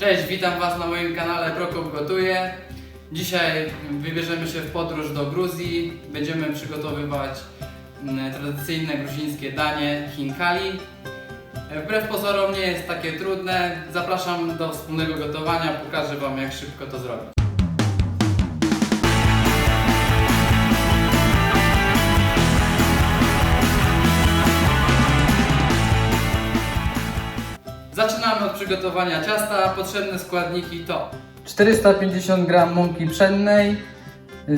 Cześć, witam Was na moim kanale Prokop Gotuje. Dzisiaj wybierzemy się w podróż do Gruzji. Będziemy przygotowywać mm, tradycyjne gruzińskie danie chinkali. Wbrew pozorom nie jest takie trudne. Zapraszam do wspólnego gotowania. Pokażę Wam jak szybko to zrobić. Zaczynamy od przygotowania ciasta. Potrzebne składniki to 450 g mąki pszennej,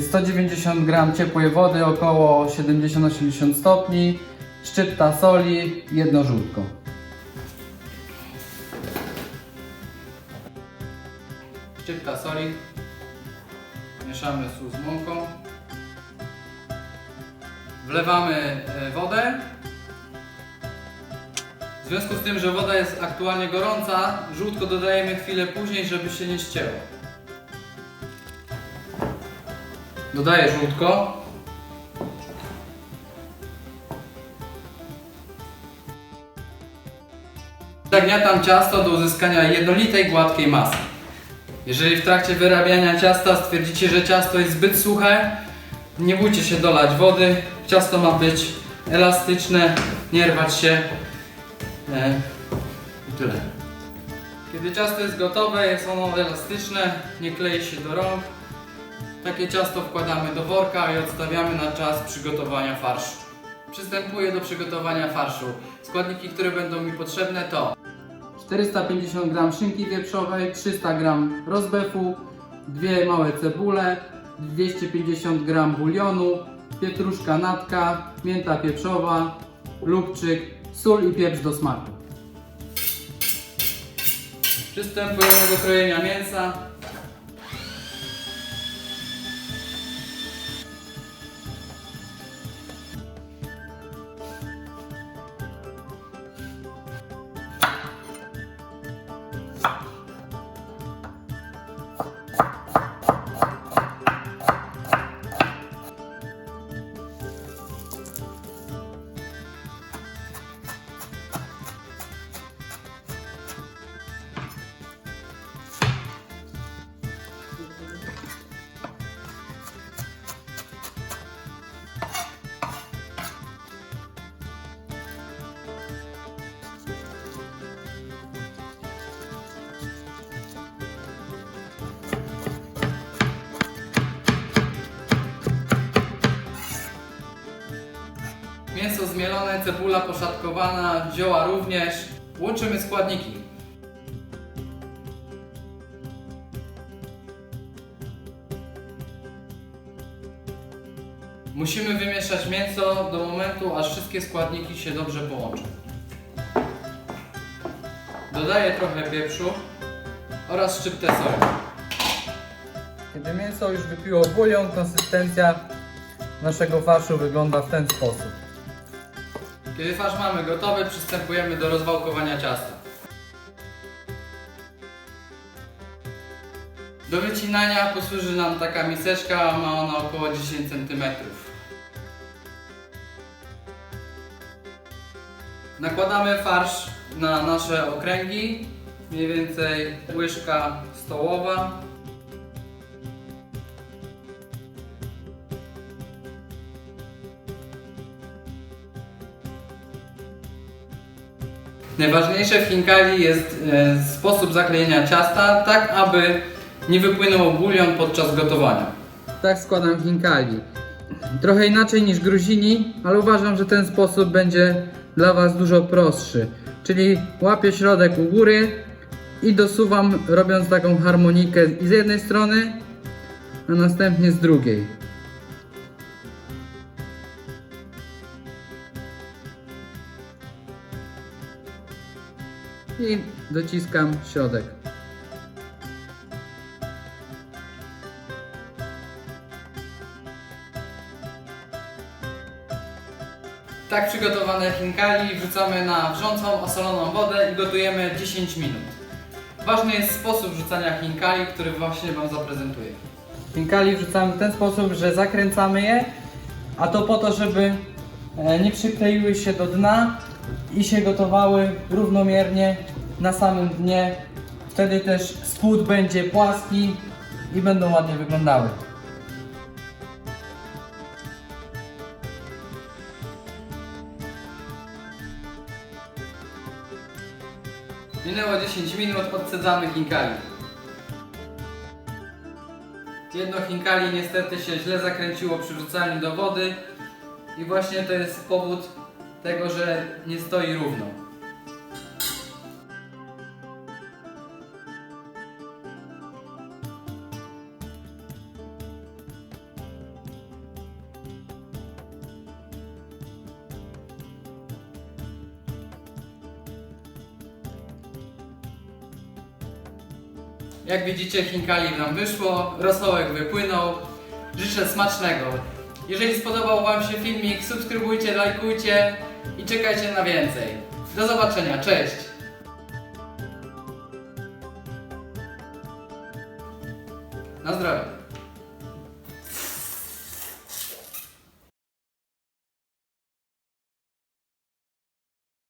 190 g ciepłej wody około 70-80 stopni, szczypta soli, jedno żółtko. Szczypta soli. Mieszamy sól z mąką. Wlewamy e, wodę. Związku z tym, że woda jest aktualnie gorąca, żółtko dodajemy chwilę później, żeby się nie ścięło. Dodaję żółtko. Zagniatam ciasto do uzyskania jednolitej, gładkiej masy. Jeżeli w trakcie wyrabiania ciasta stwierdzicie, że ciasto jest zbyt suche, nie bójcie się dolać wody. Ciasto ma być elastyczne, nie rwać się. E, I tyle. Kiedy ciasto jest gotowe, jest ono elastyczne, nie klei się do rąk. Takie ciasto wkładamy do worka i odstawiamy na czas przygotowania farszu. Przystępuję do przygotowania farszu. Składniki, które będą mi potrzebne to 450 g szynki wieprzowej, 300 g rozbefu, dwie małe cebule, 250 g bulionu, pietruszka natka, mięta pieprzowa, lubczyk, sól i pieprz do smaku. Przystępujemy do krojenia mięsa. Zmielone, cebula poszatkowana, zioła również. Łączymy składniki. Musimy wymieszać mięso do momentu, aż wszystkie składniki się dobrze połączą. Dodaję trochę pieprzu oraz szczyptę soli. Kiedy mięso już wypiło bulion, konsystencja naszego farszu wygląda w ten sposób. Kiedy farsz mamy gotowy, przystępujemy do rozwałkowania ciasta. Do wycinania posłuży nam taka miseczka, ma ona około 10 cm. Nakładamy farsz na nasze okręgi, mniej więcej łyżka stołowa. Najważniejsze w chinkali jest e, sposób zaklejenia ciasta, tak aby nie wypłynął bulion podczas gotowania. Tak składam chinkali. Trochę inaczej niż gruzini, ale uważam, że ten sposób będzie dla Was dużo prostszy. Czyli łapię środek u góry i dosuwam robiąc taką harmonikę z jednej strony, a następnie z drugiej. I dociskam środek. Tak przygotowane chinkali wrzucamy na wrzącą, osoloną wodę i gotujemy 10 minut. Ważny jest sposób wrzucania chinkali, który właśnie Wam zaprezentuję. Chinkali wrzucamy w ten sposób, że zakręcamy je, a to po to, żeby e, nie przykleiły się do dna i się gotowały równomiernie na samym dnie Wtedy też spód będzie płaski i będą ładnie wyglądały. Minęło 10 minut, odsadzamy chinkali. Jedno chinkali niestety się źle zakręciło przy wrzucaniu do wody i właśnie to jest powód tego, że nie stoi równo. Jak widzicie, chinkali nam wyszło, rosołek wypłynął. Życzę smacznego. Jeżeli spodobał Wam się filmik, subskrybujcie, lajkujcie i czekajcie na więcej. Do zobaczenia, cześć! Na zdrowie!